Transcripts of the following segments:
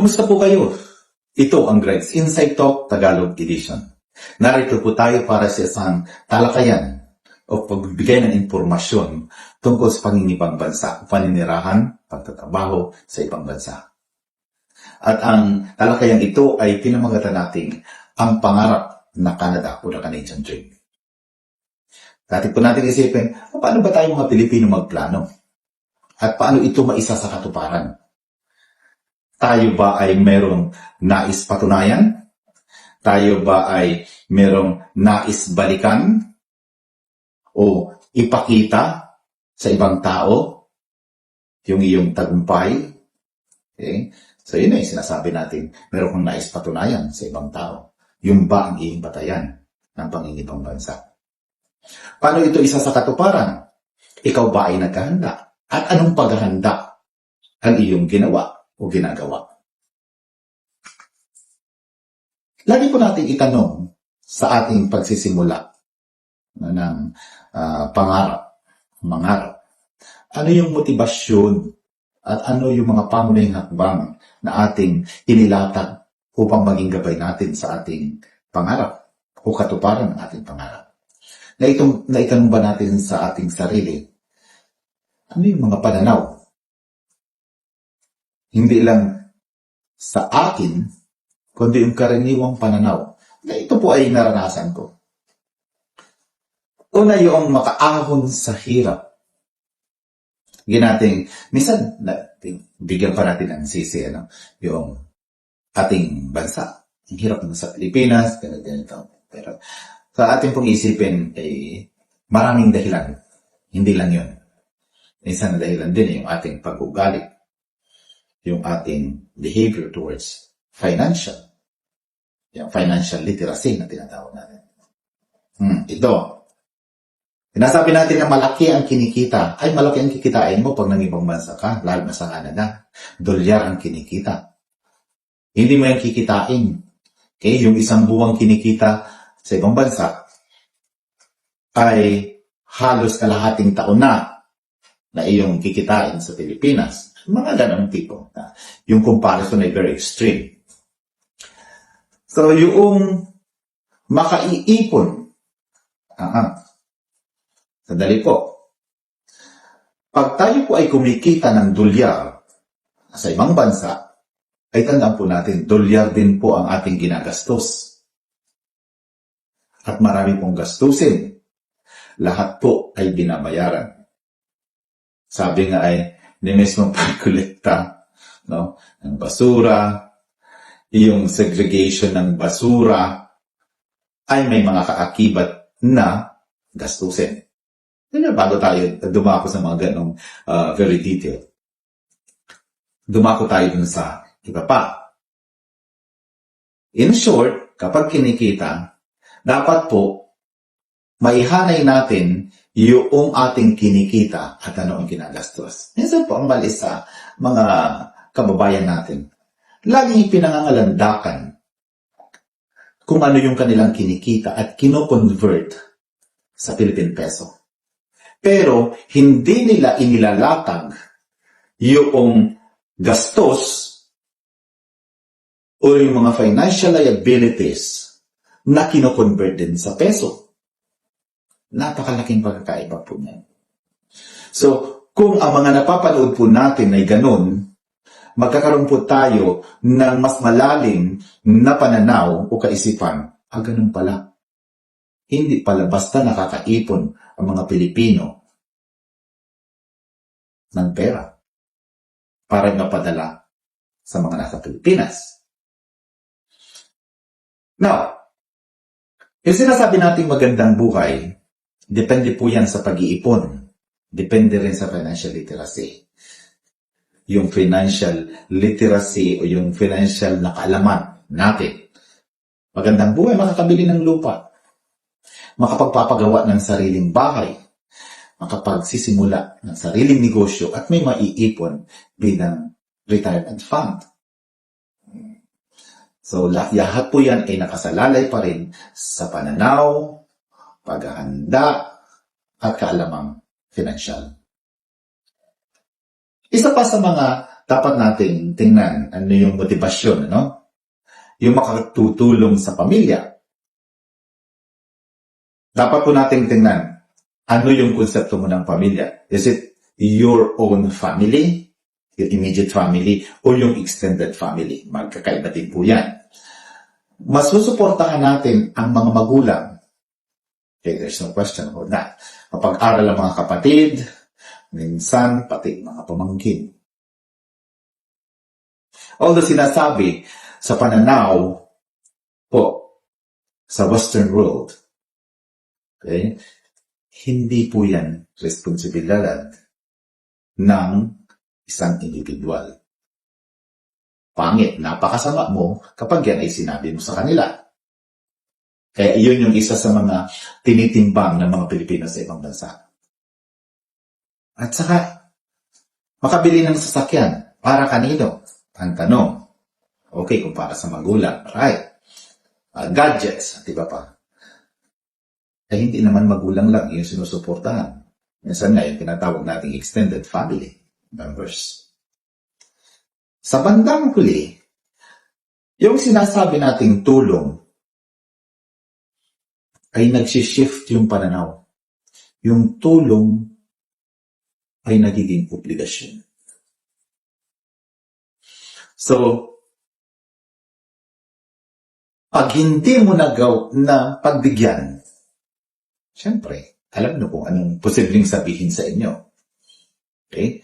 Kumusta po kayo? Ito ang Greg's Inside Talk Tagalog Edition. Narito po tayo para sa isang talakayan o pagbibigay ng impormasyon tungkol sa pangingibang bansa, paninirahan, pagtatrabaho sa ibang bansa. At ang talakayan ito ay pinamagatan natin ang pangarap na Canada o na Canadian Dream. Dati po natin isipin, paano ba tayo mga Pilipino magplano? At paano ito maisa sa katuparan? Tayo ba ay merong nais patunayan? Tayo ba ay merong nais balikan? O ipakita sa ibang tao yung iyong tagumpay? Okay? So yun ay sinasabi natin, meron kang nais patunayan sa ibang tao. Yung ba ang iyong batayan ng pangingibang bansa? Paano ito isa sa katuparan? Ikaw ba ay naghahanda? At anong paghahanda ang iyong ginawa o ginagawa? Lagi po natin itanong sa ating pagsisimula ng ah, pangarap, mangarap. Ano yung motibasyon at ano yung mga pamunahing hakbang na ating inilatag upang maging gabay natin sa ating pangarap o katuparan ng ating pangarap. Na itong naitanong ba natin sa ating sarili, ano yung mga pananaw? Hindi lang sa akin, kundi yung karaniwang pananaw na ito po ay naranasan ko. Una yung makaahon sa hirap. Ginating, minsan, na, bigyan pa natin ng sisi, ano, yung ating bansa. Ang hirap ng sa Pilipinas, ganito, ganito. Pero sa ating pong isipin, ay maraming dahilan. Hindi lang yun. Minsan dahilan din yung ating pag-ugali, yung ating behavior towards financial, yung financial literacy na tinatawag natin. Hmm, ito. Sinasabi natin na malaki ang kinikita. Ay, malaki ang kikitain mo pag nang ibang bansa ka, lalo na. Dolyar ang kinikita. Hindi mo yan kikitain. Okay? Yung isang buwang kinikita sa ibang bansa ay halos kalahating taon na na iyong kikitain sa Pilipinas. Mga ganong tipo. Yung comparison ay very extreme. So, yung makaiipon, aha, sandali po. Pag tayo po ay kumikita ng dolyar sa ibang bansa, ay tandaan po natin, dolyar din po ang ating ginagastos. At marami pong gastusin. Lahat po ay binabayaran. Sabi nga ay, ni mismong pagkolekta no, ng basura, yung segregation ng basura, ay may mga kaakibat na gastusin. Kaya bago tayo dumako sa mga ganong uh, very detailed, dumako tayo dun sa iba pa. In short, kapag kinikita, dapat po maihanay natin yung ating kinikita at ano ang ginagastos. Minsan po ang mali sa mga kababayan natin. Laging pinangangalandakan kung ano yung kanilang kinikita at kino-convert sa Philippine peso. Pero hindi nila inilalatag yung gastos o yung mga financial liabilities na kino-convert din sa peso. Napakalaking pagkakaiba po niyan. So, kung ang mga napapanood po natin ay ganun, magkakaroon po tayo ng mas malalim na pananaw o kaisipan, ah, ganun pala. Hindi pala basta nakakaipon ang mga Pilipino ng pera para mapadala sa mga nasa Pilipinas. Now, yung sinasabi nating magandang buhay, depende po yan sa pag-iipon. Depende rin sa financial literacy. Yung financial literacy o yung financial na kaalaman natin. Magandang buhay, makakabili ng lupa. Makapagpapagawa ng sariling bahay. Makapagsisimula ng sariling negosyo at may maiipon bilang retirement fund. So, la- lahat po yan ay nakasalalay pa rin sa pananaw, paghahanda, at kaalamang financial. Isa pa sa mga dapat nating tingnan ano yung motivasyon, ano? Yung makatutulong sa pamilya. Dapat po nating tingnan ano yung konsepto mo ng pamilya. Is it your own family, your immediate family, o yung extended family? Magkakaiba din po yan. Mas susuportahan natin ang mga magulang. Okay, there's no question about that. Mapag-aral ang mga kapatid, minsan pati mga pamangkin. Although sinasabi sa pananaw po sa Western world, okay, hindi po yan responsibilidad ng isang individual. Pangit, napakasama mo kapag yan ay sinabi mo sa kanila. Kaya iyon yung isa sa mga tinitimbang ng mga Pilipino sa ibang bansa. At saka, makabili ng sasakyan para kanino? Ang tanong. Okay, kung para sa magulang. Right. Ah, gadgets, di ba pa? Eh, hindi naman magulang lang yung sinusuportahan. Minsan nga, yung tinatawag nating extended family members. Sa bandang huli, yung sinasabi nating tulong ay nagsishift yung pananaw. Yung tulong ay nagiging obligasyon. So, pag hindi mo nagaw na pagbigyan, syempre, alam nyo kung anong posibleng sabihin sa inyo. Okay?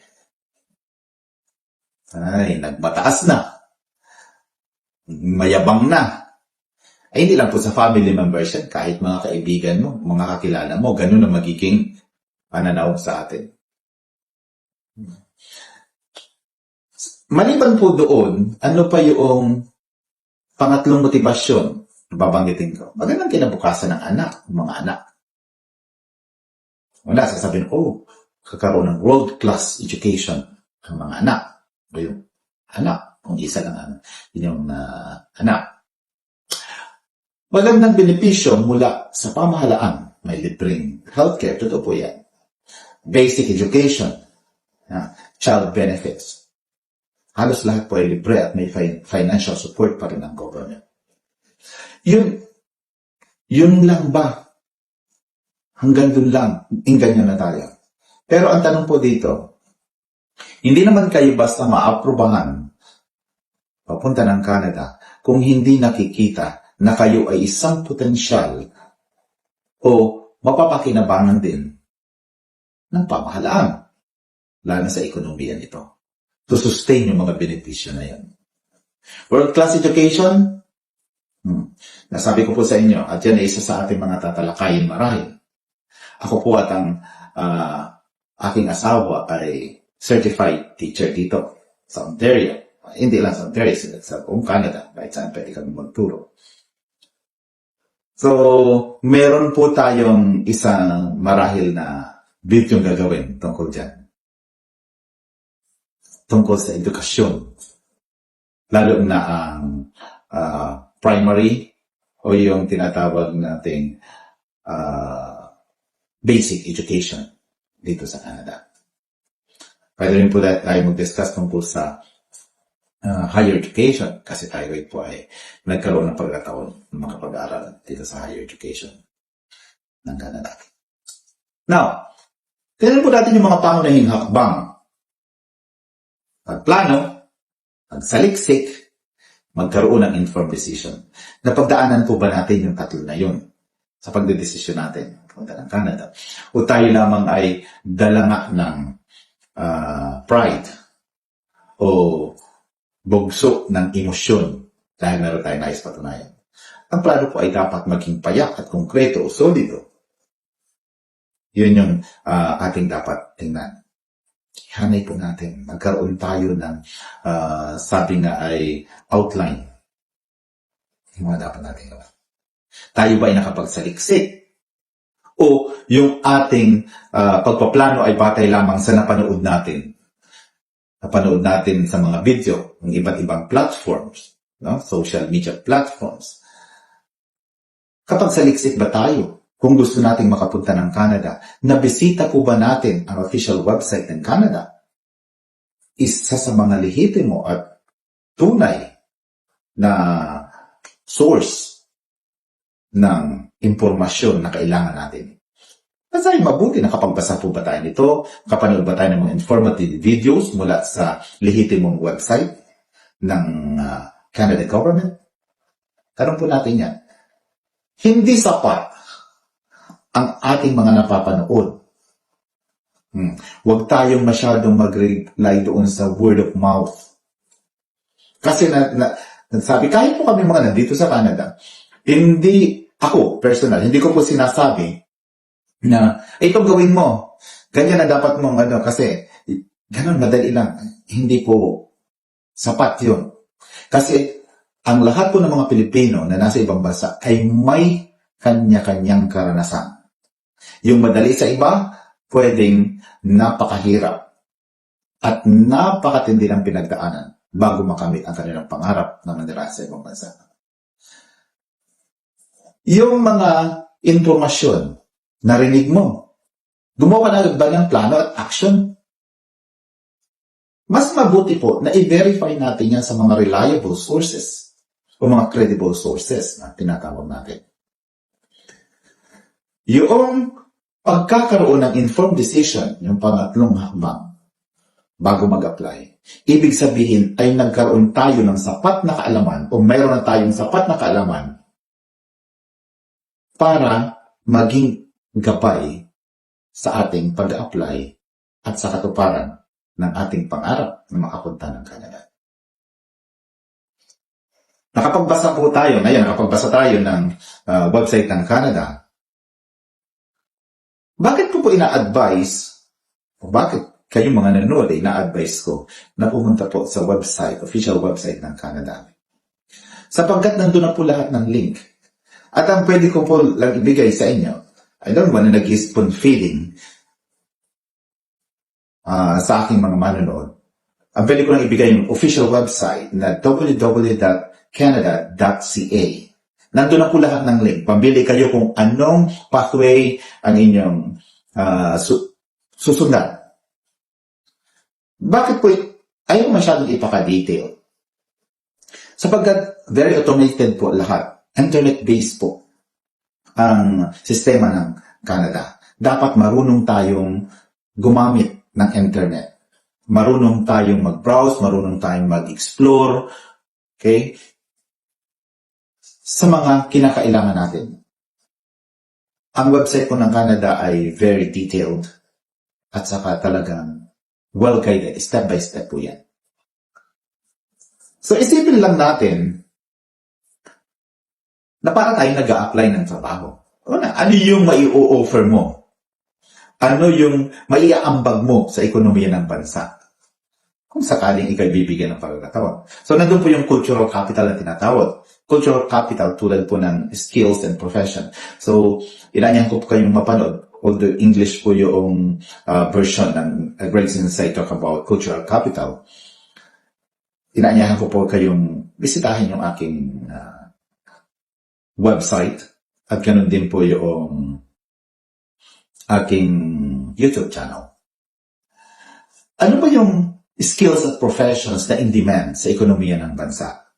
Ay, nagmataas na. Mayabang na. Ay, hindi lang po sa family members yan, kahit mga kaibigan mo, mga kakilala mo, ganun ang magiging pananaw sa atin. Maliban po doon, ano pa yung pangatlong motibasyon babanggitin ko? Magandang kinabukasan ng anak, mga anak. Wala, sasabihin, oh, kakaroon ng world-class education ang mga anak. O yung anak, kung isa lang ang yung uh, anak. Magandang benepisyo mula sa pamahalaan. May libreng healthcare, totoo po yan. Basic education, child benefits. Halos lahat po ay libre at may fi- financial support pa rin ng government. Yun, yun lang ba? Hanggang dun lang, ingganyan na tayo. Pero ang tanong po dito, hindi naman kayo basta maaprubahan papunta ng Canada kung hindi nakikita na kayo ay isang potensyal o mapapakinabangan din ng pamahalaan, lalo sa ekonomiya nito to sustain yung mga benepisyo na yan. World-class education, hmm. nasabi ko po sa inyo, at yan ay isa sa ating mga tatalakayin marahil. Ako po at ang ah, aking asawa ay certified teacher dito sa Ontario. Hindi lang sa Ontario, sa buong Canada, kahit saan pwede kami magturo. So, meron po tayong isang marahil na video gagawin tungkol dyan tungkol sa edukasyon. Lalo na ang ah, primary o yung tinatawag nating ah, basic education dito sa Canada. Pwede rin po tayo mag-discuss tungkol sa ah, higher education kasi tayo po ay nagkaroon ng pagkataon ng mga pag-aaral dito sa higher education ng Canada. Now, tingnan po natin yung mga pangunahing hakbang pagplano, pagsaliksik, magkaroon ng informed decision. Napagdaanan po ba natin yung tatlo na yun sa pagdedesisyon natin punta ng Canada? O tayo lamang ay dalanga ng ah, pride o bugso ng emosyon dahil meron tayong nais patunayan. Ang plano po ay dapat maging payak at konkreto o solido. Yun yung ah, ating dapat tingnan hanay po natin. Magkaroon tayo ng, ah, sabi nga ay outline. Yung mga dapat natin gawin. Tayo ba ay nakapagsaliksik? O yung ating ah, pagpaplano ay batay lamang sa napanood natin? Napanood natin sa mga video ng iba't ibang platforms, no? social media platforms. Kapag saliksik ba tayo? Kung gusto nating makapunta ng Canada, nabisita po ba natin ang official website ng Canada? isa sa mga lehitimo at tunay na source ng impormasyon na kailangan natin. Kasi mabuti nakapagbasa po ba tayo nito? Kapanood ba tayo ng mga informative videos mula sa lehitimong website ng ah, Canada government? Tanong po natin yan. Hindi sapat ang ating mga napapanood. Hmm. Huwag tayong masyadong mag-rely doon sa word of mouth. Kasi na, na, sabi, kahit po kami mga nandito sa Canada, hindi, ako, personal, hindi ko po sinasabi na, "Eh, ito gawin mo. Ganyan na dapat mong ano, kasi, ganun, madali lang. Hindi po sapat yun. Kasi, ang lahat po ng mga Pilipino na nasa ibang bansa ay may kanya-kanyang karanasan. Yung madali sa iba, pwedeng napakahirap at napakatindi ng pinagdaanan bago makamit ang kanilang pangarap na manira sa ibang bansa. Yung mga informasyon, narinig mo, gumawa na ba ng plano at action? Mas mabuti po na i-verify natin yan sa mga reliable sources o mga credible sources na tinatawag natin. Yung pagkakaroon ng informed decision, yung pangatlong hakbang, bago mag-apply, ibig sabihin ay nagkaroon tayo ng sapat na kaalaman o mayroon na tayong sapat na kaalaman para maging gabay sa ating pag-apply at sa katuparan ng ating pangarap na makapunta ng Canada. Nakapagbasa po tayo, ngayon nakapagbasa tayo ng uh, website ng Canada. Bakit ko po ina-advise, o bakit kayong mga nanonood ay ina-advise ko na pumunta po sa website, official website ng Canada? Sapagkat nandun na po lahat ng link. At ang pwede ko po lang ibigay sa inyo, I don't want to nag-spoon feeding ah, sa aking mga manonood. Ang pwede ko lang ibigay yung official website na www.canada.ca. Nandun na po lahat ng link. Pambili kayo kung anong pathway ang inyong ah, su- susundan. Bakit po ayaw masyadong ipaka-detail? Sapagkat very automated po lahat. Internet-based po ang sistema ng Canada. Dapat marunong tayong gumamit ng internet. Marunong tayong mag-browse, marunong tayong mag-explore, okay? Sa mga kinakailangan natin. Ang website po ng Canada ay very detailed at saka talagang well-guided. Step by step po yan. So isipin lang natin na para tayo nag apply ng trabaho. Una, ano yung mai-offer mo? Ano yung maiaambag mo sa ekonomiya ng bansa? Kung sakaling ikay bibigyan ng pagkakataon. So, nandun po yung cultural capital na tinatawag. Cultural capital tulad po ng skills and profession. So, inanyahan ko po kayong mapanood. Although English po yung uh, version ng uh, Greg's Insight talk about cultural capital. Inanyahan ko po kayong bisitahin yung aking uh, website at ganun din po yung aking YouTube channel. Ano ba yung skills at professions na in demand sa ekonomiya ng bansa?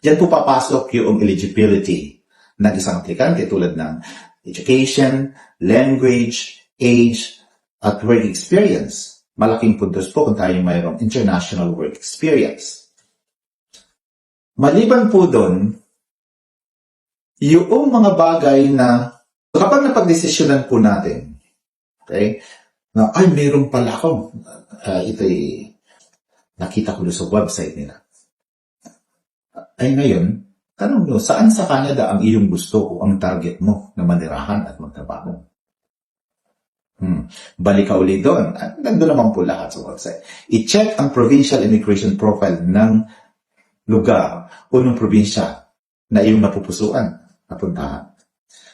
Diyan po papasok yung eligibility ng isang aplikante tulad ng education, language, age, at work experience. Malaking puntos po kung tayo mayroong international work experience. Maliban po doon, yung mga bagay na kapag napagdesisyonan po natin, okay, na ay meron pala ako, uh, ito'y nakita ko sa website nila. Ay ngayon, tanong nyo, saan sa Canada ang iyong gusto o ang target mo na manirahan at magtrabaho? Hmm. Balik ka ulit doon. Ah, Nandun naman po lahat sa website. I-check ang provincial immigration profile ng lugar o ng probinsya na iyong napupusuan napuntahan.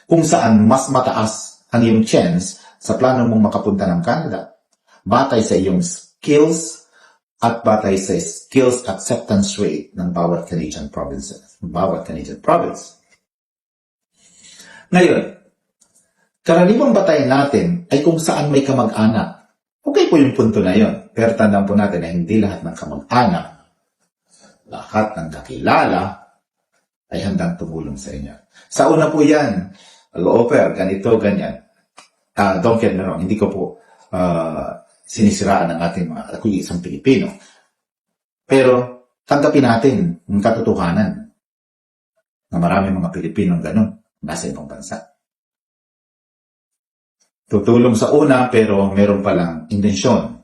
Kung saan mas mataas ang iyong chance sa plano mong makapunta ng Canada batay sa iyong skills at batay sa skills acceptance rate ng bawat Canadian provinces, bawat Canadian province. Ngayon, karaniwang batayan natin ay kung saan may kamag-anak Okay po yung punto na yon. Pero tandaan po natin na hindi lahat ng kamag-anak, lahat ng kakilala, ay handang tumulong sa inyo. Sa una po yan, offer, ganito, ganyan. Ah, don't get me wrong, hindi ko po ah, sinisiraan ng ating mga ako isang Pilipino. Pero tanggapin natin ang katotohanan na marami mga Pilipinong ganun nasa ibang bansa. Tutulong sa una pero meron palang intensyon.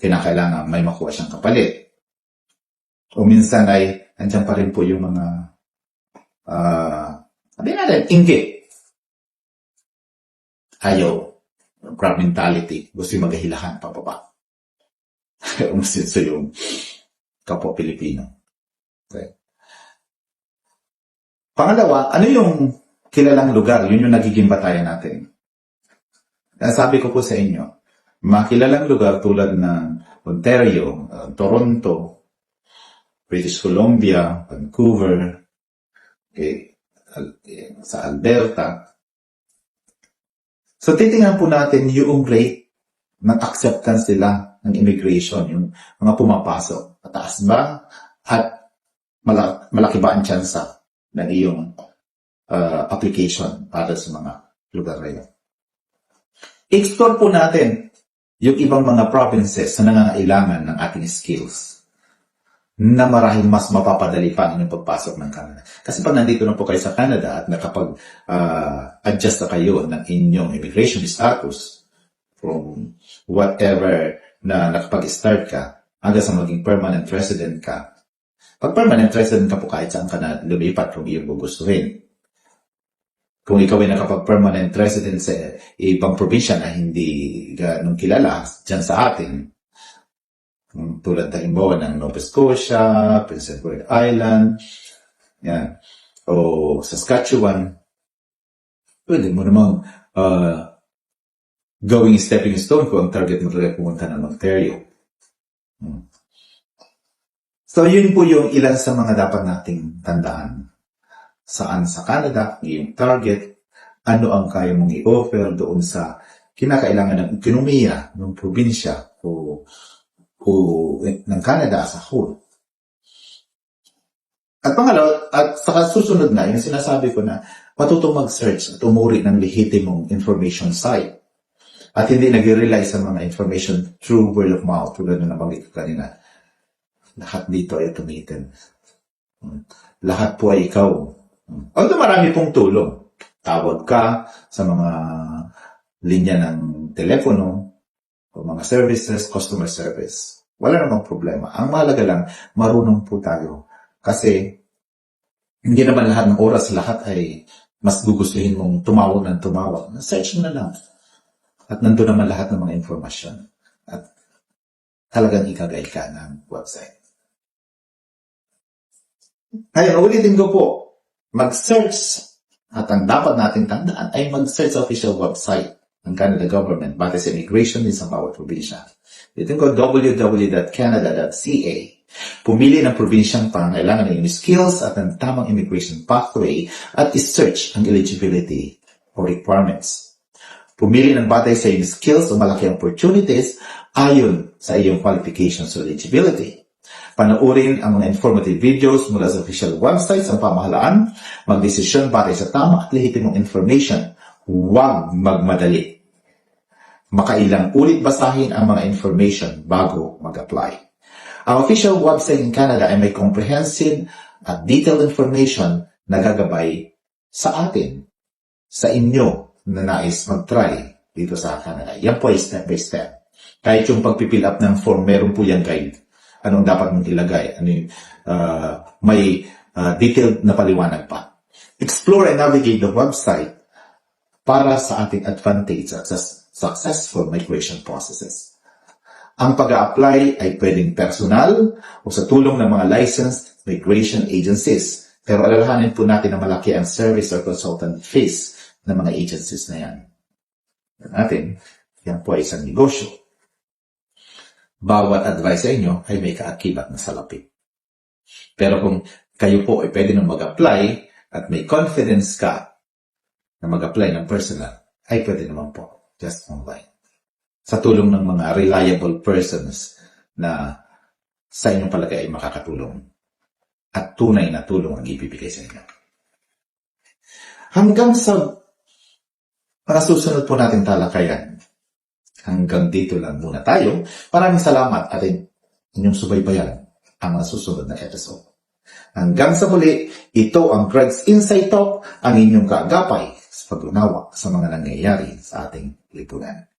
Kinakailangan may makuha siyang kapalit. O minsan ay andyan pa rin po yung mga ah sabi natin, inggit. Ayaw. Crab mentality. Gusto yung maghihilahan pababa. Umasin sa yung kapwa Pilipino. Okay. Pangalawa, ano yung kilalang lugar? Yun yung nagiging batayan natin. Sabi ko po sa inyo, mga kilalang lugar tulad ng Ontario, uh, Toronto, British Columbia, Vancouver, okay, Al- eh, sa Alberta. So titingnan po natin yung rate ng acceptance nila ng immigration, yung mga pumapasok. Mataas ba? At mala- malaki ba ang tsansa ng iyong uh, application para sa mga lugar na yun? Explore po natin yung ibang mga provinces na nangangailangan ng ating skills na marahil mas mapapadali pa ang inyong pagpasok ng Canada. Kasi pag nandito na po kayo sa Canada at nakapag-adjust na kayo ng inyong immigration status from whatever na nakapag-start ka hanggang sa maging permanent resident ka, pag permanent resident ka po kahit saan ka na lumipat kung iyong gugustuhin. Kung ikaw ay nakapag-permanent resident sa ibang probinsya na hindi ganong kilala dyan sa atin, tulad halimbawa ng Nova Scotia, Prince Edward Island, yan, o Saskatchewan, pwede mo namang uh, gawing stepping stone kung ang target mo talaga pumunta ng Ontario. Hmm. So, yun po yung ilan sa mga dapat nating tandaan. Saan sa Canada, yung target, ano ang kaya mong i-offer doon sa kinakailangan ng ekonomiya ng probinsya o o ng Canada as a whole. At pangalawa, at saka susunod na, yung sinasabi ko na matutong mag-search at umuri ng lehitimong information site. At hindi nag-rely sa mga information through word of mouth, tulad na nabanggit ko kanina. Lahat dito ay. Hmm. Lahat po ay ikaw. Although marami pong tulong. Tawag ka sa mga linya ng telepono, o mga services, customer service. Wala namang problema. Ang mahalaga lang, marunong po tayo. Kasi, hindi naman lahat ng oras, lahat ay mas gugustuhin mong tumawag ng tumawag. Search mo na lang. At nandun naman lahat ng mga informasyon. At talagang ikagay ka ng website. Ngayon, ulitin ko po, mag-search at ang dapat nating tandaan ay mag-search sa official website ng Canada government batay sa immigration din sa bawat probinsya. Dito ko www.canada.ca. Pumili ng probinsyang pangangailangan ng inyong skills at ng tamang immigration pathway at isearch ang eligibility or requirements. Pumili ng batay sa iyong skills o malaki opportunities ayon sa iyong qualifications or eligibility. Panoorin ang mga informative videos mula sa official websites ng pamahalaan, magdesisyon batay sa tama at lehitimong information huwag magmadali. Makailang ulit basahin ang mga information bago mag-apply. Ang official website in Canada ay may comprehensive at detailed information na gagabay sa atin, sa inyo na nais mag-try dito sa Canada. Yan po ay step by step. Kahit yung pagpipill up ng form, meron po yung guide. Anong dapat mong ilagay? Ano yung, uh, may uh, detailed na paliwanag pa. Explore and navigate the website para sa ating advantage at successful migration processes. Ang pag apply ay pwedeng personal o sa tulong ng mga licensed migration agencies. Pero alalahanin po natin na malaki ang service or consultant fees ng mga agencies na yan. Natin, yan po ay isang negosyo. Bawat advice sa inyo ay may kaakibat na salapi. Pero kung kayo po ay pwede nang mag-apply at may confidence ka na mag-apply ng personal, ay pwede naman po. Just online. sa tulong ng mga reliable persons na sa inyong palagay ay makakatulong at tunay na tulong ang ibibigay sa inyo. Hanggang sa mga susunod po natin talakayan, hanggang dito lang muna tayo. Maraming salamat at inyong subaybayan ang mga susunod na episode. Hanggang sa muli, ito ang Greg's Insight Talk, ang inyong kaagapay sa pag-unawa sa mga nangyayari sa ating lipunan.